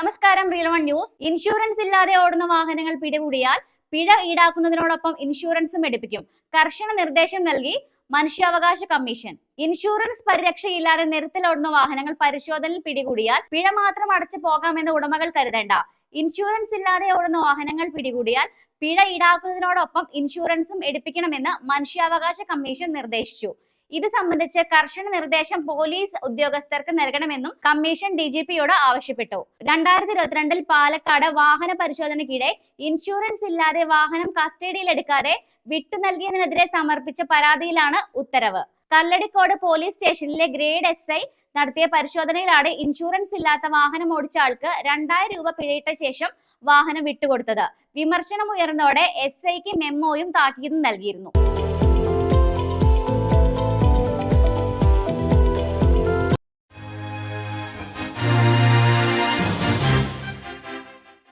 നമസ്കാരം real one news insurance ഇല്ലാതെ ഓടുന്ന വാഹനങ്ങൾ പിടികൂടിയാൽ പിഴ ഈടാക്കുന്നതിനോടൊപ്പം ഇൻഷുറൻസും എടുപ്പിക്കും. കർശന നിർദ്ദേശം നൽകി മനുഷ്യാവകാശ കമ്മീഷൻ. ഇൻഷുറൻസ് പരിരക്ഷയില്ലാതെ നിരത്തിലോടുന്ന വാഹനങ്ങൾ പരിശോധനയിൽ പിടികൂടിയാൽ പിഴ മാത്രം അടച്ചു പോകാമെന്ന് ഉടമകൾ കരുതേണ്ട. ഇൻഷുറൻസ് ഇല്ലാതെ ഓടുന്ന വാഹനങ്ങൾ പിടികൂടിയാൽ പിഴ ഈടാക്കുന്നതിനോടൊപ്പം ഇൻഷുറൻസും എടുപ്പിക്കണമെന്ന് മനുഷ്യാവകാശ കമ്മീഷൻ നിർദ്ദേശിച്ചു. ഇത് സംബന്ധിച്ച് കർശന നിർദ്ദേശം പോലീസ് ഉദ്യോഗസ്ഥർക്ക് നൽകണമെന്നും കമ്മീഷൻ ഡി ജി പിയോട് ആവശ്യപ്പെട്ടു. രണ്ടായിരത്തി ഇരുപത്തിരണ്ടിൽ പാലക്കാട് വാഹന പരിശോധനയ്ക്കിടെ ഇൻഷുറൻസ് ഇല്ലാതെ വാഹനം കസ്റ്റഡിയിൽ എടുക്കാതെ വിട്ടു നൽകിയതിനെതിരെ സമർപ്പിച്ച പരാതിയിലാണ് ഉത്തരവ്. കല്ലടിക്കോട് പോലീസ് സ്റ്റേഷനിലെ ഗ്രേഡ് എസ് ഐ നടത്തിയ പരിശോധനയിലാണ് ഇൻഷുറൻസ് ഇല്ലാത്ത വാഹനം ഓടിച്ച ആൾക്ക് രണ്ടായിരം രൂപ പിഴയിട്ട ശേഷം വാഹനം വിട്ടുകൊടുത്തത്. വിമർശനം ഉയർന്നതോടെ എസ് ഐക്ക് മെമ്മോയും താക്കീതും നൽകിയിരുന്നു.